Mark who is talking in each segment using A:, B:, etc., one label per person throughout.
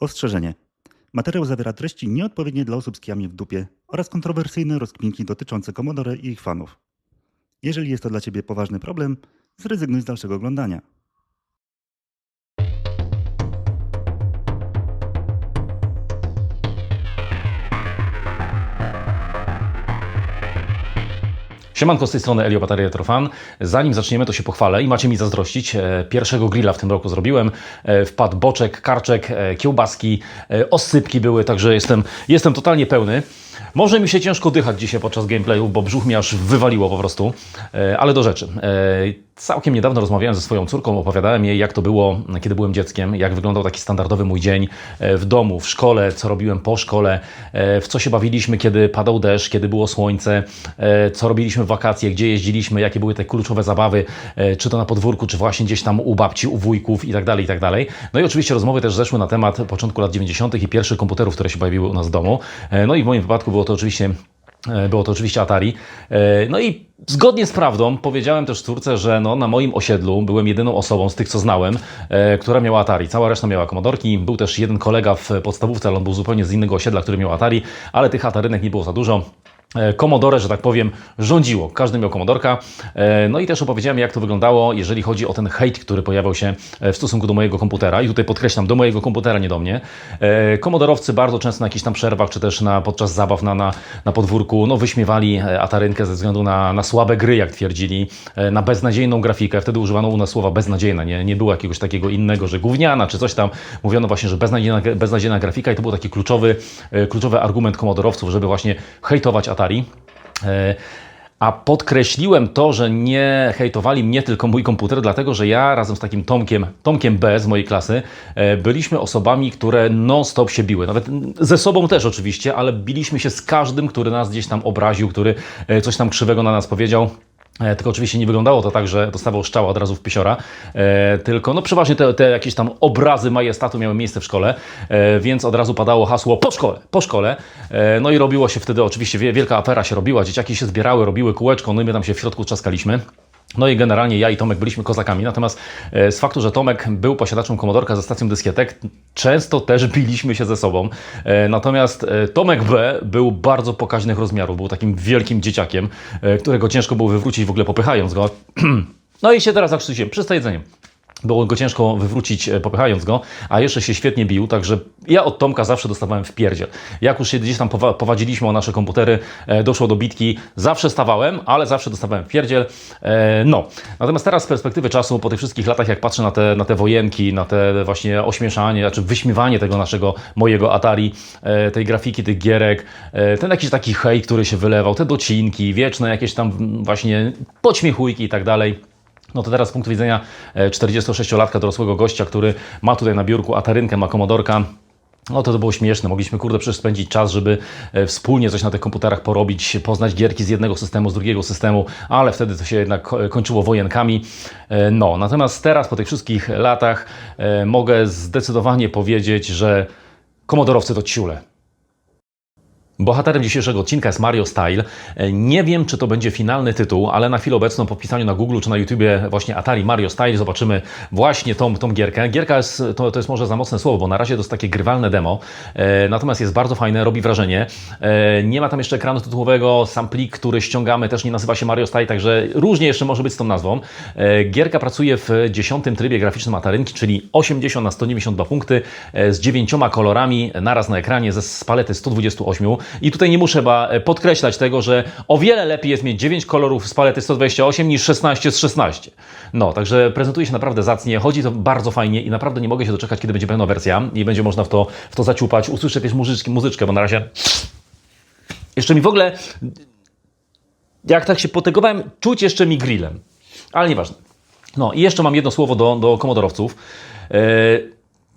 A: Ostrzeżenie. Materiał zawiera treści nieodpowiednie dla osób z kijami w dupie oraz kontrowersyjne rozkminki dotyczące Commodore i ich fanów. Jeżeli jest to dla Ciebie poważny problem, zrezygnuj z dalszego oglądania.
B: Siemanko, z tej strony Elio Bataria Trofan. Zanim zaczniemy, to się pochwalę i macie mi zazdrościć. E, Pierwszego grilla w tym roku zrobiłem. E, Wpadł boczek, karczek, e, kiełbaski, osypki były, także jestem, jestem totalnie pełny. Może mi się ciężko dychać dzisiaj podczas gameplayu, bo brzuch mi aż wywaliło po prostu. Ale do rzeczy. Całkiem niedawno rozmawiałem ze swoją córką, opowiadałem jej, jak to było, kiedy byłem dzieckiem, jak wyglądał taki standardowy mój dzień e, w domu, w szkole, co robiłem po szkole, e, w co się bawiliśmy, kiedy padał deszcz, kiedy było słońce, e, co robiliśmy w wakacje, gdzie jeździliśmy, jakie były te kluczowe zabawy, czy to na podwórku, czy właśnie gdzieś tam u babci, u wujków i tak dalej, i tak dalej. No i oczywiście rozmowy też zeszły na temat początku lat 90. i pierwszych komputerów, które się pojawiły u nas w domu. No i w moim wypadku było to oczywiście Było to oczywiście Atari. E, No i zgodnie z prawdą powiedziałem też córce, że no, na moim osiedlu byłem jedyną osobą z tych, co znałem, e, która miała Atari. Cała reszta miała komodorki. Był też jeden kolega w podstawówce, ale on był zupełnie z innego osiedla, który miał Atari, ale tych Atarynek nie było za dużo. E, Commodore, że tak powiem, rządziło. Każdy miał Commodorka. E, No i też opowiedziałem, jak to wyglądało, jeżeli chodzi o ten hejt, który pojawiał się e, w stosunku do mojego komputera. I tutaj podkreślam, do mojego komputera, nie do mnie. E, Komodorowcy bardzo często na jakichś tam przerwach, czy też na, podczas zabaw na, na, na podwórku, no wyśmiewali e, Atarynkę ze względu na, na słabe gry, jak twierdzili, e, na beznadziejną grafikę. Wtedy używano u nas słowa beznadziejna. Nie, nie było jakiegoś takiego innego, że gówniana, czy coś tam. Mówiono właśnie, że beznadziejna, beznadziejna grafika i to był taki kluczowy, e, kluczowy argument komodorowców, żeby właśnie hejtować Atari. E, A podkreśliłem to, że nie hejtowali mnie tylko mój komputer, dlatego że ja razem z takim Tomkiem, Tomkiem B z mojej klasy, e, byliśmy osobami, które non-stop się biły. Nawet ze sobą też oczywiście, ale biliśmy się z każdym, który nas gdzieś tam obraził, który e, coś tam krzywego na nas powiedział. E, Tylko oczywiście nie wyglądało to tak, że dostawał strzała od razu w pysiora, e, tylko no przeważnie te, te jakieś tam obrazy majestatu miały miejsce w szkole, e, więc od razu padało hasło po szkole, po szkole. E, no i robiło się wtedy oczywiście wie- wielka afera się robiła, dzieciaki się zbierały, robiły kółeczko, no i my tam się w środku trzaskaliśmy. No i generalnie ja i Tomek byliśmy kozakami, natomiast e, z faktu, że Tomek był posiadaczem komodorka ze stacją dyskietek, często też biliśmy się ze sobą. E, Natomiast e, Tomek B był bardzo pokaźnych rozmiarów, był takim wielkim dzieciakiem, którego ciężko było wywrócić w ogóle popychając go. No i się teraz zakrztusiłem, czyste jedzenie. Było go ciężko wywrócić e, popychając go, a jeszcze się świetnie bił, także ja od Tomka zawsze dostawałem w pierdziel. Jak już się gdzieś tam powa- powadziliśmy o nasze komputery, e, doszło do bitki, zawsze stawałem, ale zawsze dostawałem w pierdziel. E, no, natomiast teraz z perspektywy czasu, po tych wszystkich latach, jak patrzę na te, na te wojenki, na te właśnie ośmieszanie, znaczy wyśmiewanie tego naszego, mojego Atari, tej grafiki, tych gierek, ten jakiś taki hej, który się wylewał, te docinki, wieczne jakieś tam właśnie podśmiechujki i tak dalej. No to teraz z punktu widzenia e, 46-latka dorosłego gościa, który ma tutaj na biurku Atarynkę, ma Komodorka, no to to było śmieszne. Mogliśmy, kurde, przecież spędzić czas, żeby e, wspólnie coś na tych komputerach porobić, poznać gierki z jednego systemu, z drugiego systemu, ale wtedy to się jednak ko- kończyło wojenkami. E, No, natomiast teraz, po tych wszystkich latach, e, mogę zdecydowanie powiedzieć, że komodorowcy to ciule. Bohaterem dzisiejszego odcinka jest Mario Style. E, Nie wiem, czy to będzie finalny tytuł, ale na chwilę obecną po wpisaniu na Google czy na YouTubie właśnie Atari Mario Style zobaczymy właśnie tą, tą gierkę. Gierka jest, to, to jest może za mocne słowo, bo na razie to jest takie grywalne demo, e, natomiast jest bardzo fajne, robi wrażenie. E, nie ma tam jeszcze ekranu tytułowego, sam plik, który ściągamy też nie nazywa się Mario Style, także różnie jeszcze może być z tą nazwą. E, gierka pracuje w dziesiątym trybie graficznym Atarynki, czyli 80 na 192 punkty e, z dziewięcioma kolorami naraz na ekranie ze z palety 128. I tutaj nie muszę chyba e, podkreślać tego, że o wiele lepiej jest mieć 9 kolorów z palety 128 niż 16 z 16. No, także prezentuje się naprawdę zacnie, chodzi to bardzo fajnie i naprawdę nie mogę się doczekać, kiedy będzie pełna wersja i będzie można w to, w to zaciupać. Usłyszę jakąś muzyczkę, muzyczkę, bo na razie jeszcze mi w ogóle, jak tak się potygowałem, czuć jeszcze mi grillem. Ale nieważne. No i jeszcze mam jedno słowo do, do komodorowców. E,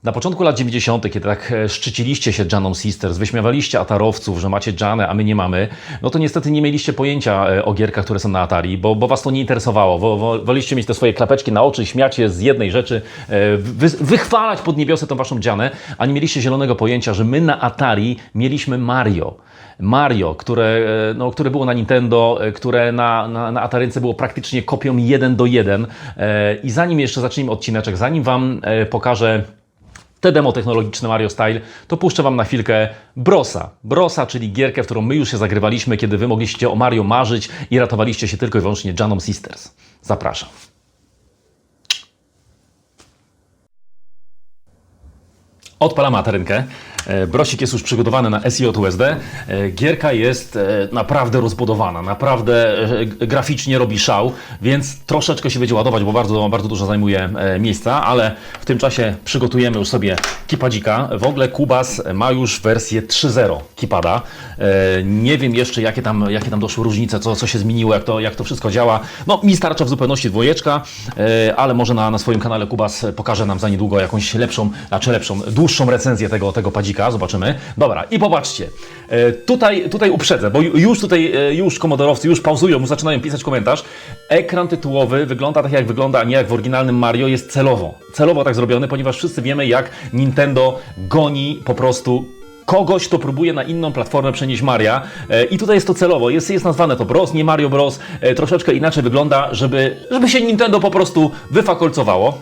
B: na początku lat 90., kiedy tak e, szczyciliście się Janą Sisters, wyśmiewaliście Atarowców, że macie Janę, a my nie mamy, no to niestety nie mieliście pojęcia e, o gierkach, które są na Atari, bo, bo was to nie interesowało. Wo, wo, woliście mieć te swoje klapeczki na oczy, śmiać się z jednej rzeczy, e, wy, wychwalać pod niebiosę tą waszą Janę, a nie mieliście zielonego pojęcia, że my na Atari mieliśmy Mario. Mario, które, no, które było na Nintendo, które na, na, na Atarynce było praktycznie kopią 1 do 1. E, I zanim jeszcze zaczniemy odcineczek, zanim Wam pokażę te demo technologiczne Mario Style, to puszczę Wam na chwilkę Brosa. Brosa, czyli gierkę, w którą my już się zagrywaliśmy, kiedy Wy mogliście o Mario marzyć i ratowaliście się tylko i wyłącznie Janom Sisters. Zapraszam. Odpalamy atarynkę. E, Brosik jest już przygotowany na SEO USD. E, Gierka jest e, naprawdę rozbudowana, naprawdę graficznie robi szał, więc troszeczkę się będzie ładować, bo bardzo, bardzo dużo zajmuje miejsca, ale w tym czasie przygotujemy już sobie kipadzika. W ogóle Kubas ma już wersję 3.0 kipada. Nie wiem jeszcze, jakie tam, jakie tam doszły różnice, co, co się zmieniło, jak to, jak to wszystko działa. No, mi starcza w zupełności dwojeczka, ale może na, na swoim kanale Kubas pokaże nam za niedługo jakąś lepszą, znaczy lepszą, dłuższą recenzję tego, tego padzika. Zobaczymy. Dobra, i popatrzcie. E, Tutaj, tutaj uprzedzę, bo ju- już tutaj, e, już komodorowcy już pauzują, zaczynają pisać komentarz. Ekran tytułowy wygląda tak, jak wygląda, a nie jak w oryginalnym Mario, jest celowo. Celowo tak zrobiony, ponieważ wszyscy wiemy, jak Nintendo goni po prostu kogoś, kto próbuje na inną platformę przenieść Maria. E, I tutaj jest to celowo. Jest, jest nazwane to Bros, nie Mario Bros. Troszeczkę inaczej wygląda, żeby, żeby się Nintendo po prostu wyfakolcowało.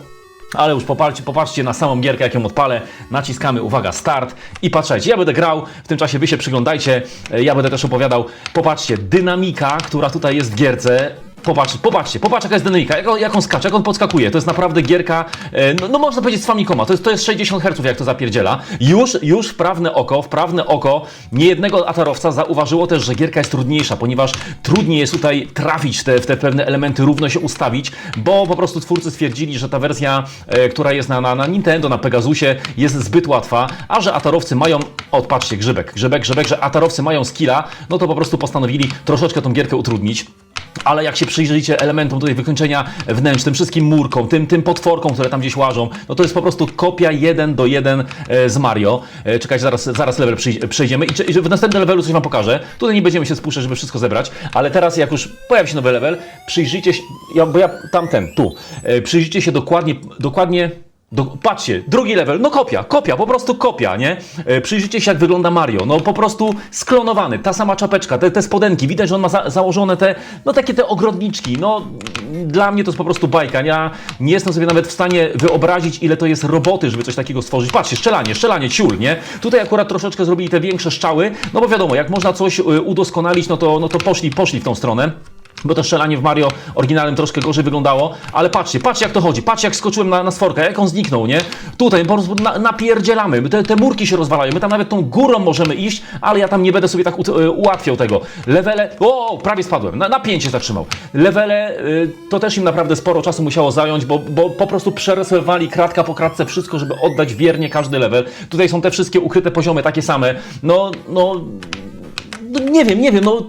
B: Ale już popatrzcie, popatrzcie na samą gierkę, jak ją odpalę. Naciskamy, uwaga, start i patrzcie, ja będę grał, w tym czasie wy się przyglądajcie, e, ja będę też opowiadał. Popatrzcie, dynamika, która tutaj jest w gierce, Popatrz, popatrzcie, popatrz jaka jest dynamika, jak, on- jak on skacze, jak on podskakuje. To jest naprawdę gierka, e, no, no można powiedzieć z Famicoma, to jest, to jest 60 Hz jak to zapierdziela. Już, już wprawne oko, wprawne oko niejednego atarowca zauważyło też, że gierka jest trudniejsza, ponieważ trudniej jest tutaj trafić te, w te pewne elementy, równo się ustawić, bo po prostu twórcy stwierdzili, że ta wersja, e, która jest na, na, na Nintendo, na Pegasusie jest zbyt łatwa, a że atarowcy mają, o patrzcie, grzybek, grzybek, grzybek, że atarowcy mają skilla, no to po prostu postanowili troszeczkę tą gierkę utrudnić. Ale jak się przyjrzycie elementom tutaj wykończenia wnętrz, tym wszystkim murkom, tym, tym potworkom, które tam gdzieś łażą, no to jest po prostu kopia jeden do jeden e, z Mario. E, Czekajcie, zaraz, zaraz level przejdziemy i, w następnym levelu coś Wam pokażę. Tutaj nie będziemy się spuszczać, żeby wszystko zebrać, ale teraz jak już pojawi się nowy level, przyjrzyjcie się, ja, bo ja tamten, tu, e, przyjrzyjcie się dokładnie, dokładnie do, patrzcie, drugi level, no kopia, kopia, po prostu kopia, nie? E, przyjrzyjcie się jak wygląda Mario, no po prostu sklonowany, ta sama czapeczka, te, te spodenki, widać, że on ma za, założone te, no takie te ogrodniczki, no dla mnie to jest po prostu bajka, ja nie jestem sobie nawet w stanie wyobrazić ile to jest roboty, żeby coś takiego stworzyć. Patrzcie, strzelanie, strzelanie, ciul, nie? Tutaj akurat troszeczkę zrobili te większe strzały, no bo wiadomo, jak można coś e, udoskonalić, no to, no to poszli, poszli w tą stronę. Bo to strzelanie w Mario oryginalnym troszkę gorzej wyglądało, ale patrzcie, patrzcie jak to chodzi, patrzcie jak skoczyłem na, na sworkę, jak on zniknął, nie? Tutaj po prostu na, napierdzielamy, te, te murki się rozwalają, my tam nawet tą górą możemy iść, ale ja tam nie będę sobie tak ut, e, ułatwiał tego. Levele, o, prawie spadłem, na, na pięć się zatrzymał. Levele, y, to też im naprawdę sporo czasu musiało zająć, bo, bo po prostu przerysowywali kratka po kratce wszystko, żeby oddać wiernie każdy level. Tutaj są te wszystkie ukryte poziomy takie same, no, no, no nie wiem, nie wiem, no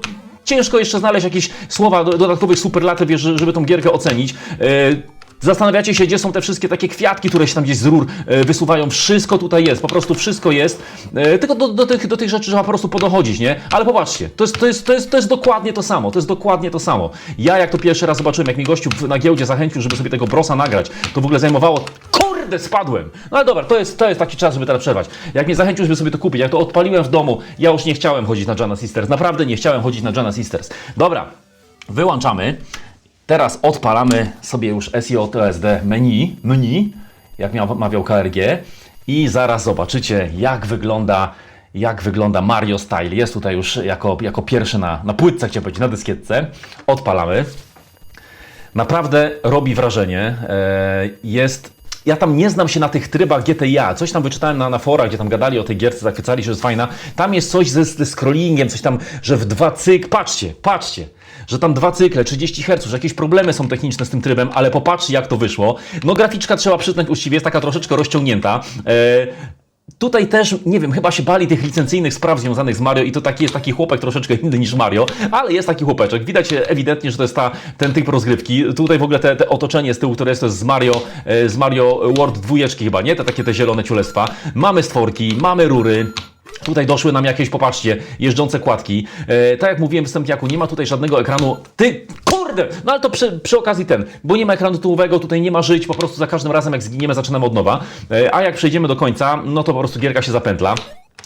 B: ciężko jeszcze znaleźć jakieś słowa do- dodatkowych superlatyw, żeby tą gierkę ocenić. E, Zastanawiacie się, gdzie są te wszystkie takie kwiatki, które się tam gdzieś z rur e, wysuwają. Wszystko tutaj jest, po prostu wszystko jest. E, tylko do, do, tych, do tych rzeczy trzeba po prostu podochodzić, nie? Ale popatrzcie, to jest, to, jest, to, jest, to jest dokładnie to samo, to jest dokładnie to samo. Ja jak to pierwszy raz zobaczyłem, jak mi gościu na giełdzie zachęcił, żeby sobie tego brosa nagrać, to w ogóle zajmowało Kurde, spadłem! No ale dobra, to jest, to jest taki czas, żeby teraz przerwać. Jak mnie zachęcił, żeby sobie to kupić, jak to odpaliłem w domu, ja już nie chciałem chodzić na Jana Sisters. Naprawdę nie chciałem chodzić na Jana Sisters. Dobra, wyłączamy. Teraz odpalamy sobie już SEO TSD menu, menu, jak miał, mawiał KRG i zaraz zobaczycie, jak wygląda jak wygląda Mario Style. Jest tutaj już jako, jako pierwszy na, na płytce, chciałem powiedzieć, na dyskietce. Odpalamy naprawdę robi wrażenie. E, Jest. Ja tam nie znam się na tych trybach GTA. Coś tam wyczytałem na, na forach, gdzie tam gadali o tej gierce, zachwycali, że jest fajna. Tam jest coś ze, ze scrollingiem, coś tam, że w dwa cyk. Patrzcie, patrzcie. Że tam dwa cykle, 30 Hz, że jakieś problemy są techniczne z tym trybem, ale popatrzcie jak to wyszło. No graficzka trzeba przyznać uczciwie, jest taka troszeczkę rozciągnięta. Tutaj też, nie wiem, chyba się bali tych licencyjnych spraw związanych z Mario i to taki jest taki chłopek troszeczkę inny niż Mario, ale jest taki chłopeczek. Widać ewidentnie, że to jest ta, ten typ rozgrywki. Tutaj w ogóle te, te otoczenie z tyłu, które jest, to jest z Mario, e, z Mario World dwójeczki chyba, nie? Te takie te zielone ciulestwa. Mamy stworki, mamy rury. Tutaj doszły nam jakieś, popatrzcie, jeżdżące kładki. E, tak jak mówiłem w wstępniaku, nie ma tutaj żadnego ekranu. Ty, kurde! No ale to przy, przy okazji ten, bo nie ma ekranu tytułowego, tutaj nie ma żyć, po prostu za każdym razem jak zginiemy zaczynamy od nowa. E, a jak przejdziemy do końca, no to po prostu gierka się zapętla.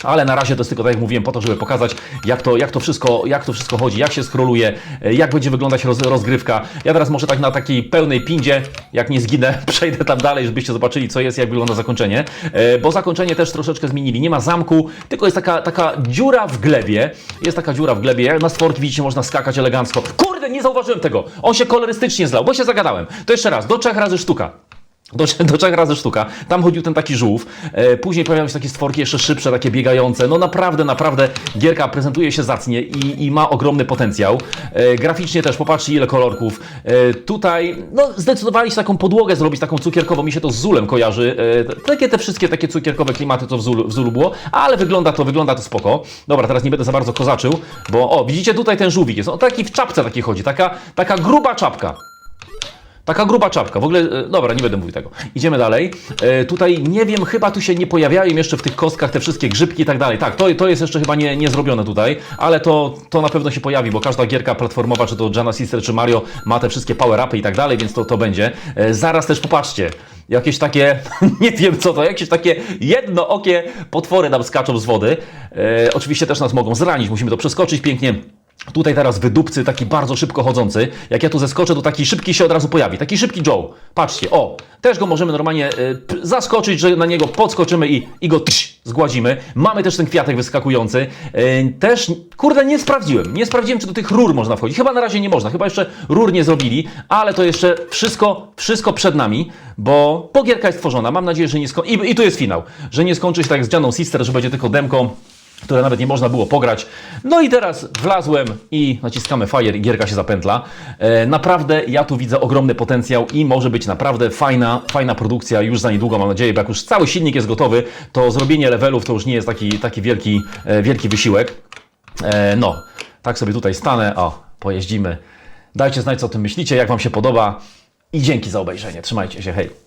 B: Ale na razie to jest tylko, tak jak mówiłem, po to, żeby pokazać, jak to, jak to, wszystko, jak to wszystko chodzi, jak się skroluje, e, jak będzie wyglądać roz, rozgrywka. Ja teraz może tak na takiej pełnej pindzie, jak nie zginę, przejdę tam dalej, żebyście zobaczyli, co jest, jak wygląda zakończenie. E, Bo zakończenie też troszeczkę zmienili. Nie ma zamku, tylko jest taka, taka dziura w glebie. Jest taka dziura w glebie. Na stworki widzicie, można skakać elegancko. Kurde, nie zauważyłem tego. On się kolorystycznie zlał, bo się zagadałem. To jeszcze raz, do trzech razy sztuka. Do, do trzech razy sztuka. Tam chodził ten taki żółw. E, później pojawiały się takie stworki jeszcze szybsze, takie biegające. No naprawdę, naprawdę gierka prezentuje się zacnie i, i ma ogromny potencjał. E, graficznie też, popatrzcie ile kolorków. E, tutaj, no zdecydowali się taką podłogę zrobić, taką cukierkową. Mi się to z Zulem kojarzy. E, takie te wszystkie takie cukierkowe klimaty, co w Zulu, w Zulu było. Ale wygląda to, wygląda to spoko. Dobra, teraz nie będę za bardzo kozaczył, bo o, widzicie tutaj ten żółwik jest. On taki w czapce taki chodzi, taka, taka gruba czapka. Taka gruba czapka. W ogóle, e, dobra, nie będę mówił tego. Idziemy dalej. E, tutaj nie wiem, chyba tu się nie pojawiają jeszcze w tych kostkach te wszystkie grzybki i tak dalej. Tak, to, to jest jeszcze chyba nie, nie zrobione tutaj, ale to, to na pewno się pojawi, bo każda gierka platformowa, czy to Jana Sister, czy Mario, ma te wszystkie power-upy i tak dalej, więc to, to będzie. E, zaraz też popatrzcie. Jakieś takie, nie wiem co to, jakieś takie jednookie potwory nam skaczą z wody. E, oczywiście też nas mogą zranić, musimy to przeskoczyć pięknie. Tutaj teraz wydupcy, taki bardzo szybko chodzący. Jak ja tu zeskoczę, to taki szybki się od razu pojawi. Taki szybki Joe. Patrzcie, o, też go możemy normalnie y, zaskoczyć, że na niego podskoczymy i, i go tsz, zgładzimy. Mamy też ten kwiatek wyskakujący. Y, też, kurde, nie sprawdziłem. Nie sprawdziłem, czy do tych rur można wchodzić. Chyba na razie nie można. Chyba jeszcze rur nie zrobili, ale to jeszcze wszystko, wszystko przed nami, bo pogierka jest tworzona. Mam nadzieję, że nie skończy. I, I tu jest finał. Że nie skończy się tak z Janą Sister, że będzie tylko demką które nawet nie można było pograć. No i teraz wlazłem i naciskamy Fire i gierka się zapętla. E, naprawdę ja tu widzę ogromny potencjał i może być naprawdę fajna, fajna produkcja już za niedługo, mam nadzieję, bo jak już cały silnik jest gotowy, to zrobienie levelów to już nie jest taki, taki wielki, e, wielki wysiłek. E, no, tak sobie tutaj stanę, o, pojeździmy. Dajcie znać, co o tym myślicie, jak Wam się podoba i dzięki za obejrzenie. Trzymajcie się, hej!